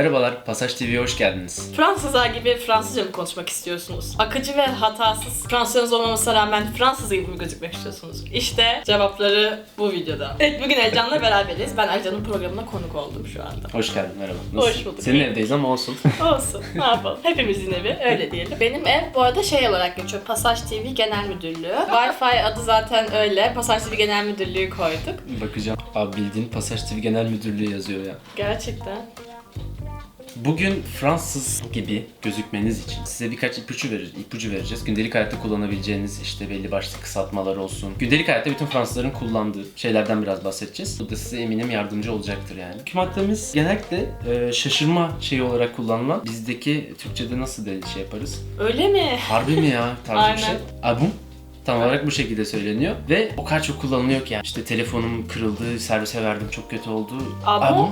Merhabalar, Pasaj TV'ye hoş geldiniz. Fransızlar gibi Fransızca mı konuşmak istiyorsunuz? Akıcı ve hatasız Fransızcanız olmamasına rağmen Fransız gibi mi gözükmek istiyorsunuz? İşte cevapları bu videoda. Evet bugün Ercan'la beraberiz. Ben Ercan'ın programına konuk oldum şu anda. Hoş geldin, merhaba. Hoş bulduk. Senin evdeyiz ama olsun. Olsun ne yapalım. Hepimizin evi öyle diyelim. Benim ev bu arada şey olarak geçiyor. Pasaj TV Genel Müdürlüğü. Wi-Fi adı zaten öyle. Pasaj TV Genel Müdürlüğü koyduk. Bakacağım. Abi bildiğin Pasaj TV Genel Müdürlüğü yazıyor ya. Gerçekten. Bugün Fransız gibi gözükmeniz için size birkaç ipucu, verir, ipucu vereceğiz. Gündelik hayatta kullanabileceğiniz işte belli başlı kısaltmalar olsun. Gündelik hayatta bütün Fransızların kullandığı şeylerden biraz bahsedeceğiz. Bu da size eminim yardımcı olacaktır yani. İlk maddemiz genellikle e, şaşırma şeyi olarak kullanılan. Bizdeki Türkçe'de nasıl de şey yaparız? Öyle mi? Harbi mi ya tarzı bir şey. Abum tam olarak bu şekilde söyleniyor ve o kadar çok kullanılıyor ki yani. İşte telefonum kırıldı, servise verdim çok kötü oldu. Abon?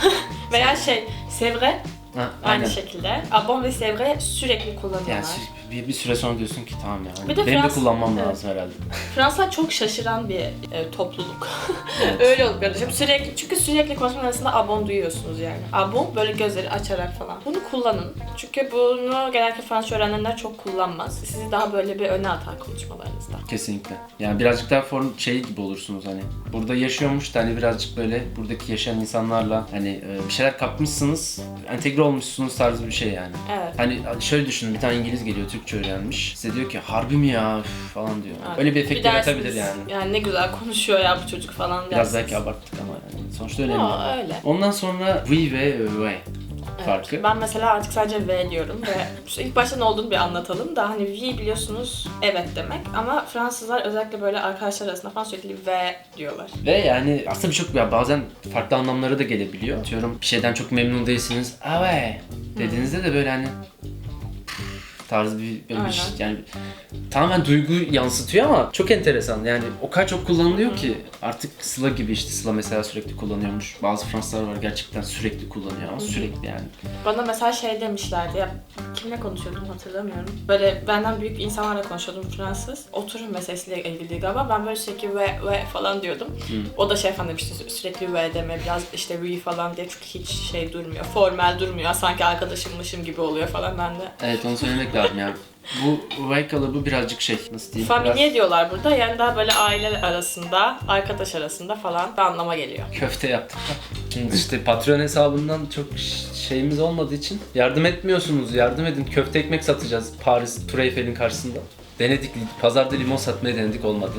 Veya şey, Sevre Ha, Aynı aynen. şekilde. Abon ve Sevre sürekli kullanıyorlar. Yani sü- bir, bir süre sonra diyorsun ki tamam ya. hani Bir de benim de kullanmam Evet. lazım herhalde. Fransa çok şaşıran bir e, topluluk. Evet. Öyle olup kardeşim. Sürekli, çünkü sürekli konuşma arasında abon duyuyorsunuz yani. Abon böyle gözleri açarak falan. Bunu kullanın. Çünkü bunu genellikle Fransızca öğrenenler çok kullanmaz. Sizi daha böyle bir öne atar konuşmalarınızda. Kesinlikle. Yani birazcık daha form şey gibi olursunuz hani. Burada yaşıyormuş da hani birazcık böyle buradaki yaşayan insanlarla hani e, bir şeyler kapmışsınız, entegre olmuşsunuz tarzı bir şey yani. Evet. Hani şöyle düşünün bir tane İngiliz geliyor Türkçe öğrenmiş. Size diyor ki harbi mi ya Üf, falan diyor. Evet. Öyle bir efekt dersiniz, yaratabilir yani. Yani ne güzel konuşuyor ya bu çocuk falan Biraz dersiniz. belki abarttık ama yani sonuçta önemli. Aa, öyle. Ondan sonra oui ve Evet. farkı. Ben mesela artık sadece V diyorum ve ilk başta ne olduğunu bir anlatalım da hani V biliyorsunuz evet demek ama Fransızlar özellikle böyle arkadaşlar arasında falan sürekli V diyorlar. Ve yani aslında birçok ya bazen farklı anlamları da gelebiliyor. Diyorum bir şeyden çok memnun değilsiniz. Ah ouais dediğinizde de böyle hani tarzı bir, bir şey, yani tamamen duygu yansıtıyor ama çok enteresan yani o kadar çok kullanılıyor ki artık Sıla gibi işte Sıla mesela sürekli kullanıyormuş. Bazı Fransızlar var gerçekten sürekli kullanıyor ama sürekli yani. Bana mesela şey demişlerdi ya kimle konuşuyordum hatırlamıyorum. Böyle benden büyük insanlarla konuşuyordum Fransız. Oturun meselesiyle ilgili galiba. Ben böyle sürekli ve ve falan diyordum. O da şey falan demişti sü- sürekli ve deme biraz işte we falan diye çünkü hiç şey durmuyor. Formal durmuyor. Sanki arkadaşımmışım gibi oluyor falan ben de. Evet onu söylemek lazım yani. Bu ouais kalıbı birazcık şey nasıl diyeyim? biraz- Familye diyorlar burada. Yani daha böyle aile arasında, arkadaş arasında falan bir anlama geliyor. köfte yaptık. Şimdi işte Patreon hesabından çok şeyimiz olmadığı için yardım etmiyorsunuz. Yardım edin. Köfte ekmek satacağız Paris Tour Eiffel'in karşısında. Denedik. Pazarda limon satmaya denedik olmadı.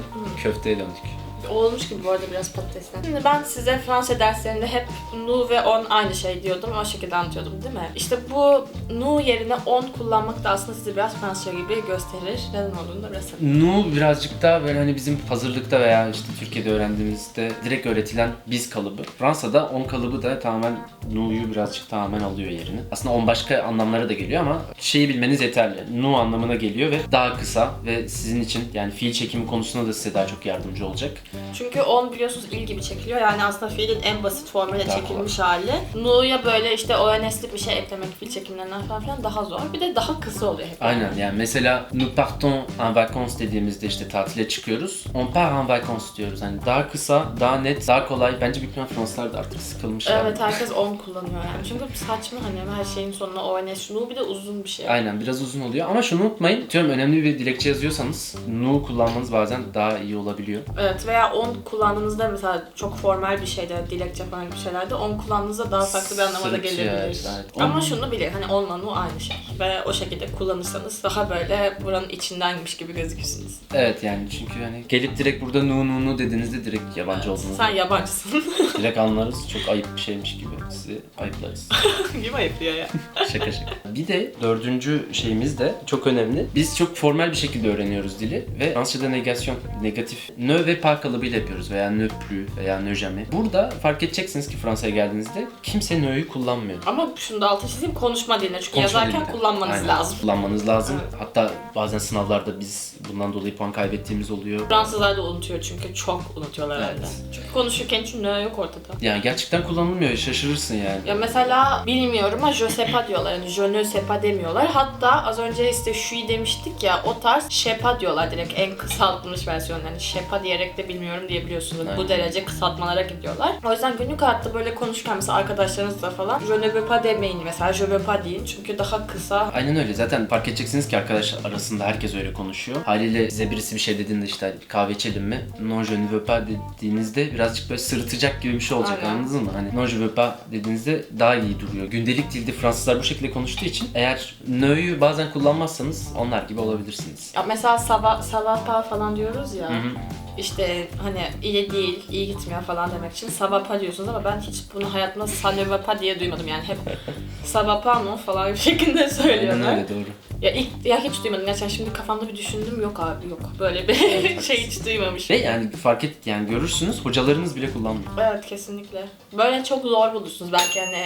Köfteye döndük. Olmuş gibi bu arada biraz patatesten. Şimdi ben size Fransa derslerinde hep nu ve on aynı şey diyordum. O şekilde anlatıyordum değil mi? İşte bu nu yerine on kullanmak da aslında sizi biraz Fransızca gibi gösterir. Neden olduğunu da biraz Nu birazcık daha böyle hani bizim hazırlıkta veya işte Türkiye'de öğrendiğimizde direkt öğretilen biz kalıbı. Fransa'da on kalıbı da tamamen nu'yu birazcık tamamen alıyor yerini. Aslında on başka anlamlara da geliyor ama şeyi bilmeniz yeterli. Nu anlamına geliyor ve daha kısa ve sizin için yani fiil çekimi konusunda da size daha çok yardımcı olacak. Çünkü on biliyorsunuz il gibi çekiliyor. Yani aslında fiilin en basit formuyla çekilmiş hali. Nu'ya böyle işte ONS'li bir şey eklemek fiil çekimlerinden falan filan daha zor. Bir de daha kısa oluyor hep. Aynen yani mesela nous partons en vacances dediğimizde işte tatile çıkıyoruz. On part en vacances diyoruz. Hani daha kısa, daha net, daha kolay. Bence ihtimal Fransızlar da artık sıkılmışlar. Evet herkes 10 kullanıyor yani. Çünkü saçma hani her şeyin sonuna ONS şunu bir de uzun bir şey. Aynen biraz uzun oluyor ama şunu unutmayın. Diyorum önemli bir dilekçe yazıyorsanız nu kullanmanız bazen daha iyi olabiliyor. Evet veya 10 kullandığınızda mesela çok formal bir şeyde dilekçe falan gibi şeylerde 10 kullandığınızda daha farklı bir anlama da Sırıtçı, gelebilir. evet. Ama On- şunu bilir hani onunla nu aynı şey. Ve o şekilde kullanırsanız daha böyle buranın içindenmiş gibi gözükürsünüz. Evet yani çünkü hani gelip direkt burada nu nu nu dediğinizde direkt yabancı olduğunuzu Sen yabancısın. direkt anlarız. Çok ayıp bir şeymiş gibi sizi ayıplarız. Kim ayıplıyor ya? şaka şaka. Bir de dördüncü şeyimiz de çok önemli. Biz çok formal bir şekilde öğreniyoruz dili ve Fransızca'da negasyon, negatif ne ve pas kalıbıyla yapıyoruz veya ne plus veya ne jamais. Burada fark edeceksiniz ki Fransa'ya geldiğinizde kimse ne'yi kullanmıyor. Ama şunu da altı çizeyim konuşma diline. Çünkü Konuşma yazarken dilinde. kullanmanız Aynen, lazım. Kullanmanız lazım. Hatta bazen sınavlarda biz bundan dolayı puan kaybettiğimiz oluyor. Fransızlar da unutuyor çünkü çok unutuyorlar Evet. herhalde. Çünkü konuşurken hiç ne yok ortada. Yani gerçekten kullanılmıyor. Şaşırırsın yani. Ya mesela bilmiyorum ama je sais pas diyorlar. Yani je ne sais pas demiyorlar. Hatta az önce işte şuy demiştik ya o tarz şepa diyorlar direkt en kısaltılmış versiyonu. Yani şepa diyerek de bilmiyorum diyebiliyorsunuz. Bu Aynen. derece kısaltmalara gidiyorlar. O yüzden günlük hayatta böyle konuşurken mesela arkadaşlarınızla falan je ne veux pas demeyin mesela je veux pas deyin çünkü daha kısa Aynen öyle. Zaten fark edeceksiniz ki arkadaş arasında herkes öyle konuşuyor. Haliyle size birisi bir şey dediğinde işte "Hadi bir kahve içelim mi? Non je ne veux pas dediğinizde birazcık böyle sırıtacak gibi bir şey olacak Aynen. anladınız mı? Hani non je veux pas dediğinizde daha iyi duruyor. Gündelik dilde Fransızlar bu şekilde konuştuğu için eğer ne'yu bazen kullanmazsanız onlar gibi olabilirsiniz. Ya mesela sabah sabah falan diyoruz ya. Hı hı. İşte hani iyi değil, iyi gitmiyor falan demek için sabah diyorsunuz ama ben hiç bunu hayatımda ça ne va pas diye duymadım yani hep mı falan bir şekilde Aynen söylüyorlar. öyle doğru. Ya ilk ya hiç duymadım gerçekten şimdi kafamda bir düşündüm yok abi yok böyle bir şey hiç duymamışım. Ve yani fark et yani görürsünüz hocalarınız bile kullanmıyor. Evet kesinlikle. Böyle çok zor bulursunuz belki hani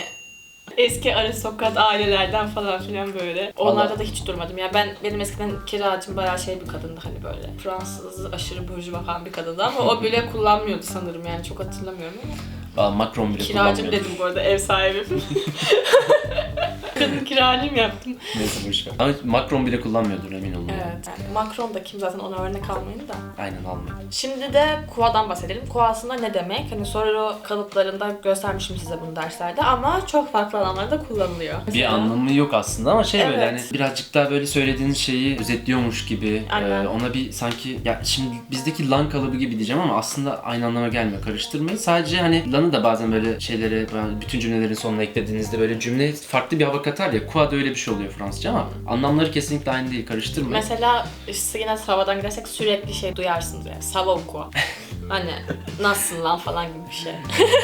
eski aristokrat ailelerden falan filan böyle. Onlarda da hiç durmadım. Ya ben benim eskiden kiracım bayağı şey bir kadındı hani böyle. Fransız aşırı burjuva falan bir kadındı ama o bile kullanmıyordu sanırım yani çok hatırlamıyorum ama. Valla Macron bile Kiracım dedim bu arada ev sahibim. Kadın kiracım yaptım. Neyse boş ver. Ama Macron bile kullanmıyordur emin olun. Evet. Yani Macron da kim zaten ona örnek almayın da. Aynen almıyor. Şimdi de kuadan bahsedelim. Kua aslında ne demek? Hani soru kalıplarında göstermişim size bunu derslerde ama çok farklı alanlarda kullanılıyor. Bir Mesela- anlamı yok aslında ama şey böyle Evet. hani birazcık daha böyle söylediğiniz şeyi özetliyormuş gibi Aynen. e, ona bir sanki ya şimdi bizdeki lan kalıbı gibi diyeceğim ama aslında aynı anlama gelmiyor karıştırmayın. Sadece hani lanı da bazen böyle şeylere bütün cümlelerin sonuna eklediğinizde böyle cümle farklı bir hava katar ya. Kua'da öyle bir şey oluyor Fransızca ama anlamları kesinlikle aynı değil karıştırmayın. Mesela işte yine havadan gidersek sürekli şey duyarsınız yani. Sava quoi? hani nasılsın lan falan gibi bir şey.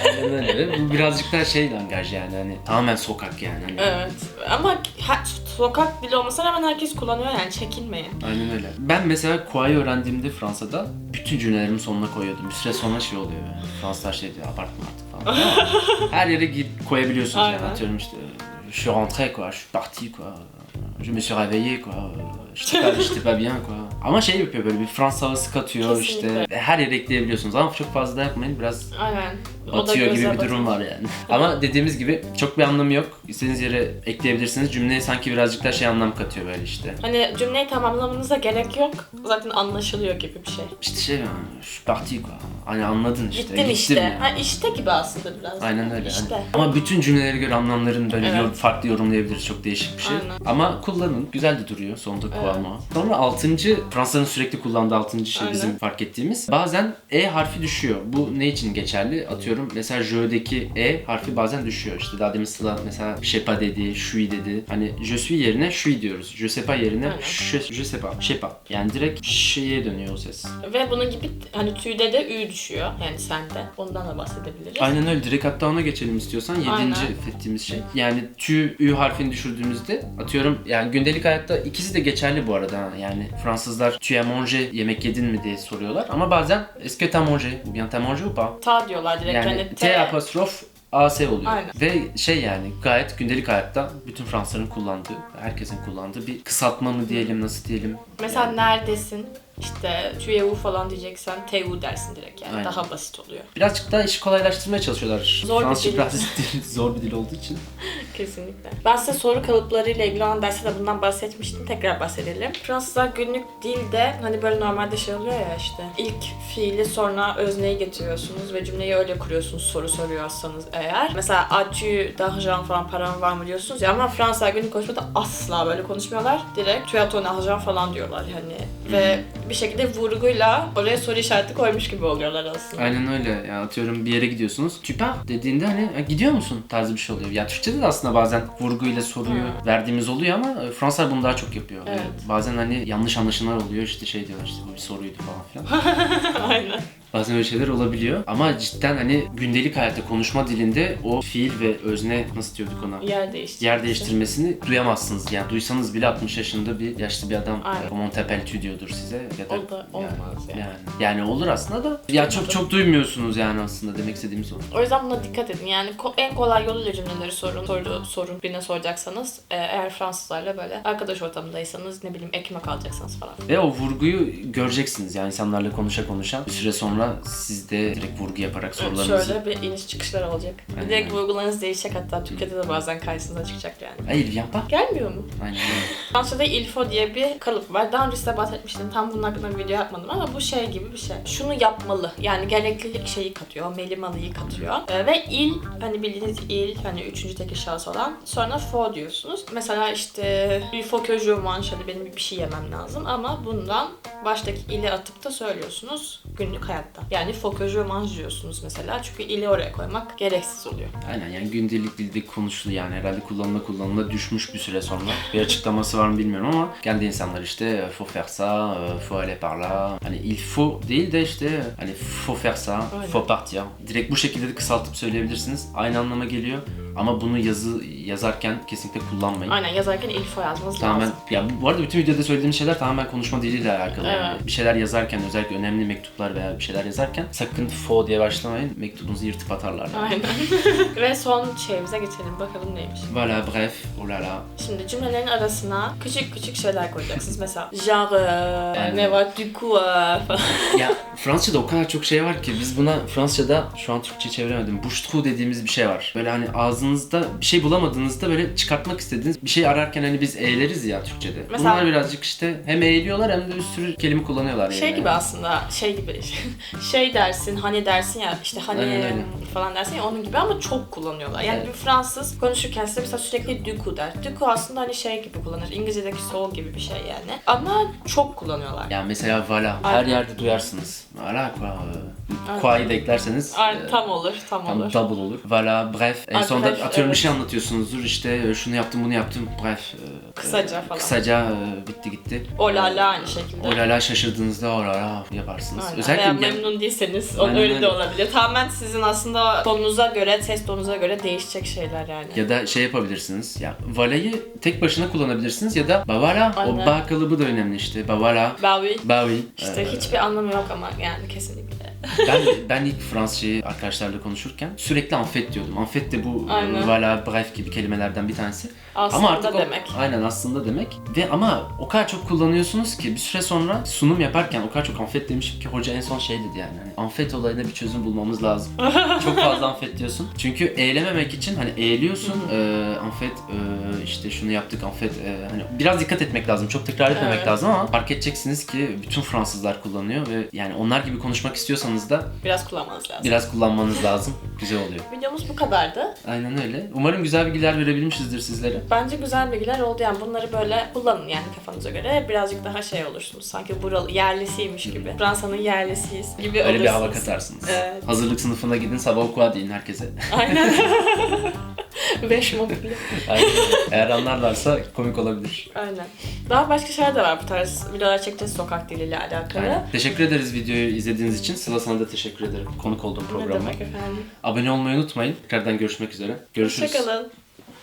Aynen öyle. Bu birazcık daha şey langaj yani hani tamamen sokak yani. Hani. evet. Ama ha- sokak dili olmasına rağmen herkes kullanıyor yani çekinmeyin. Aynen öyle. Ben mesela Kua'yı öğrendiğimde Fransa'da bütün cümlelerimi sonuna koyuyordum. Bir süre sonra şey oluyor yani. Fransızlar şey diyor abartma artık falan. Her yere gidip koyabiliyorsunuz yani. Atıyorum işte je suis rentré quoi, je suis parti quoi. Je me suis réveillé quoi. J'étais pas bien quoi. Ama şey yapıyor böyle bir Fransız havası katıyor Kesinlikle. işte. Her yere ekleyebiliyorsunuz ama çok fazla da yapmayın. Biraz Aynen. O da batıyor gibi göze bir durum batıyor. var yani. Ama dediğimiz gibi çok bir anlamı yok. İstediğiniz yere ekleyebilirsiniz. Cümleye sanki birazcık daha şey anlam katıyor böyle işte. Hani cümleyi tamamlamanıza gerek yok. Zaten anlaşılıyor gibi bir şey. İşte şey yani, suis parti quoi. Hani anladın işte. Gittim işte. yani. Ha işte gibi aslında biraz. Aynen öyle. İşte. Hani- Ama bütün cümlelere göre anlamların böyle Evet. yor- farklı yorumlayabiliriz. Çok değişik bir şey. Aynen. Ama kullanın. Güzel de duruyor. Sonunda Evet. Kullanma. Sonra altıncı, Fransa'nın sürekli kullandığı altıncı şey Aynen. bizim fark ettiğimiz. Bazen E harfi düşüyor. Bu ne için geçerli? Atıyorum mesela J'deki E harfi bazen düşüyor. İşte daha demin Sıla mesela pas dedi, suis dedi. Hani je suis yerine suis diyoruz. Je sais pas yerine Aynen. je, je sais pas, pas. Yani direkt şeye dönüyor o ses. Ve bunun gibi hani tüyde de ü düşüyor. Yani sende. Ondan da bahsedebiliriz. Aynen öyle. Direkt hatta ona geçelim istiyorsan. Yedinci ettiğimiz şey. Yani tü, ü harfini düşürdüğümüzde atıyorum yani gündelik hayatta ikisi de geçerli bu arada. Yani Fransızlar tu as mangé yemek yedin mi diye soruyorlar. Ama bazen est-ce que t'as mangé? Ou bien t'as mangé ou pas? Ta diyorlar direkt. Yani hani T apostrof AS oluyor. Aynen. Ve şey yani gayet gündelik hayatta bütün Fransızların kullandığı, herkesin kullandığı bir kısaltma mı diyelim, nasıl diyelim. Mesela Yani neredesin? İşte tüyevu falan diyeceksen TU dersin direkt yani. Aynen. Daha basit oluyor. birazcık daha işi kolaylaştırmaya çalışıyorlar. Zor bir Fransızca dil. biraz zor bir dil olduğu için. Kesinlikle. Ben size soru kalıplarıyla ilgili olan derste de bundan bahsetmiştim. Tekrar bahsedelim. Fransızlar günlük dilde hani böyle normalde şey oluyor ya işte ilk fiili sonra özneyi getiriyorsunuz ve cümleyi öyle kuruyorsunuz soru soruyorsanız eğer. Mesela as-tu d'argent falan paran var mı diyorsunuz ya ama Fransızlar günlük konuşmada asla böyle konuşmuyorlar. Direkt tu as ton argent falan diyorlar hani. Ve bir şekilde vurguyla oraya soru işareti koymuş gibi oluyorlar aslında. Aynen öyle. Ya atıyorum bir yere gidiyorsunuz. Pars dediğinde hani "Ha, gidiyor musun tarzı bir şey oluyor. Ya Türkçede de aslında bazen vurguyla soruyu verdiğimiz oluyor ama e, Fransızlar bunu daha çok yapıyor. Evet. Ve Bazen hani yanlış anlaşılmalar oluyor. İşte şey diyorlar işte bu bir soruydu falan filan. Aynen. Bazen öyle şeyler olabiliyor. Ama cidden hani gündelik hayatta konuşma dilinde o fiil ve özne nasıl diyorduk ona? Yer değiştirmesi. Yer değiştirmesini duyamazsınız. Yani duysanız bile 60 yaşında bir yaşlı bir adam Aynen. Comment t'appelles-tu diyordur size. Ya da, O da olmaz yani. yani. Yani olur aslında da. Ya çok çok duymuyorsunuz yani aslında demek istediğimiz o. O yüzden buna dikkat edin. Yani en kolay yoluyla cümleleri sorun. Soru, sorun birine soracaksanız e, eğer Fransızlarla böyle arkadaş ortamındaysanız ne bileyim ekmek alacaksınız falan. Ve o vurguyu göreceksiniz yani insanlarla konuşa konuşa bir süre sonra sonra siz de direkt vurgu yaparak sorularınızı... Şöyle bir iniş çıkışlar olacak. Aynen. Direkt vurgularınız değişecek hatta Türkiye'de de bazen karşınıza çıkacak yani. Hayır, pas. Gelmiyor mu? Aynen. Fransa'da il faut diye bir kalıp var. Daha önce size bahsetmiştim. Tam bunun hakkında bir video yapmadım ama bu şey gibi bir şey. Şunu yapmalı. Yani gereklilik şeyi katıyor. Melimalıyı katıyor. Ee, ve il hani bildiğiniz il hani üçüncü tekil şahıs olan. Sonra faut diyorsunuz. Mesela işte il faut que je mange hani benim bir şey yemem lazım ama bundan baştaki ili atıp da söylüyorsunuz günlük hayatta. Yani je mange diyorsunuz mesela. Çünkü ili oraya koymak gereksiz oluyor. Aynen yani gündelik dilde konuşuluyor yani herhalde kullanıla kullanıla düşmüş bir süre sonra. Bir açıklaması var mı bilmiyorum ama geldi insanlar işte faut faire ça, euh, faut aller par là. Hani il faut değil de işte hani faut faire ça, Aynen. faut partir. Direkt bu şekilde de kısaltıp söyleyebilirsiniz. Aynı anlama geliyor ama bunu yazı yazarken kesinlikle kullanmayın. Aynen yazarken faut yazmanız Tamamen, lazım. ya bu- arada bütün videoda söylediğim şeyler tamamen konuşma diliyle alakalı. Yani Evet. bir şeyler yazarken özellikle önemli mektuplar veya bir şeyler yazarken sakın fo diye başlamayın. Mektubunuzu yırtıp atarlar. yani. Aynen. Ve son şeyimize geçelim. Bakalım neymiş. Voilà bref, oh là là. Şimdi cümlelerin arasına küçük küçük şeyler koyacaksınız. Mesela genre, Aynen. ne var, du coup euh, ya Fransızca'da o kadar çok şey var ki biz buna Fransızca'da şu an Türkçe çeviremedim. Bouche dediğimiz bir şey var. Böyle hani ağzınızda bir şey bulamadığınızda böyle çıkartmak istediğiniz bir şey ararken hani biz eğleriz ya Türkçe'de. Mesela- Bunlar birazcık işte hem eğiliyorlar hem de bir sürü kelime kullanıyorlar. Şey yani. gibi aslında, şey gibi. şey dersin, hani dersin ya, işte hani Aynen öyle. falan dersin ya onun gibi ama çok kullanıyorlar. Yani Evet. bir Fransız konuşurken size mesela sürekli du coup der. Du coup aslında hani şey gibi kullanır. İngilizce'deki so gibi bir şey yani. Ama çok kullanıyorlar. Ya mesela voilà her Aynen. yerde duyarsınız. Voilà quoi. Qua'yı da eklerseniz Aynen, e, tam olur, tam, tam olur. double olur. Voilà bref. En Ay, sonunda bref, atıyorum bir şey anlatıyorsunuzdur işte e, şunu yaptım bunu yaptım bref. Kısaca falan. Kısaca e, bitti gitti. O la la aynı şekilde. O la la şaşırdığınızda o la la yaparsınız. Aynen. Özellikle yani- memnun değilseniz o Aynen öyle de olabilir. Tamamen sizin aslında tonunuza göre, ses tonunuza göre değişecek şeyler yani. Ya da şey yapabilirsiniz. Ya valayı tek başına kullanabilirsiniz ya da bavala o Aynen. ba kalıbı da önemli işte. Oui. Bah oui. İşte Ee, hiçbir anlamı yok ama yani kesinlikle. Ben ben ilk Fransızcayı arkadaşlarla konuşurken sürekli enfet diyordum. Enfet de bu Aynen. voilà bref gibi kelimelerden bir tanesi. Aslında ama artık o- demek. aynen aslında demek. Ve ama o kadar çok kullanıyorsunuz ki bir süre sonra sunum yaparken o kadar çok enfet demişim ki hoca en son şey dedi yani. Hani enfet olayına bir çözüm bulmamız lazım. çok fazla enfet diyorsun. Çünkü eğlememek için hani eğiliyorsun. e, enfet e, işte şunu yaptık enfet e, hani biraz dikkat etmek lazım. Çok tekrar etmemek Evet. lazım ama fark edeceksiniz ki bütün Fransızlar kullanıyor ve yani onlar gibi konuşmak istiyorsanız da Biraz kullanmanız lazım. biraz kullanmanız lazım. Güzel oluyor. Videomuz bu kadardı. Aynen öyle. Umarım güzel bilgiler verebilmişizdir sizlere. Bence güzel bilgiler oldu yani bunları böyle kullanın yani kafanıza göre. Birazcık daha şey olursunuz. Sanki buralı yerlisiymiş gibi. Fransa'nın yerlisiyiz gibi Öyle bir hava olursunuz. katarsınız. Evet. Hazırlık sınıfına gidin sabah okua deyin herkese. Aynen. Beş mobil. Aynen. Eğer anlarlarsa komik olabilir. Aynen. Daha başka şeyler de var bu tarz videolar çekeceğiz sokak diliyle alakalı. Aynen. Teşekkür ederiz videoyu izlediğiniz için. Sıla sana da teşekkür ederim konuk olduğum Ne programa. demek efendim. Abone olmayı unutmayın. Tekrardan görüşmek üzere. Görüşürüz. Hoşçakalın.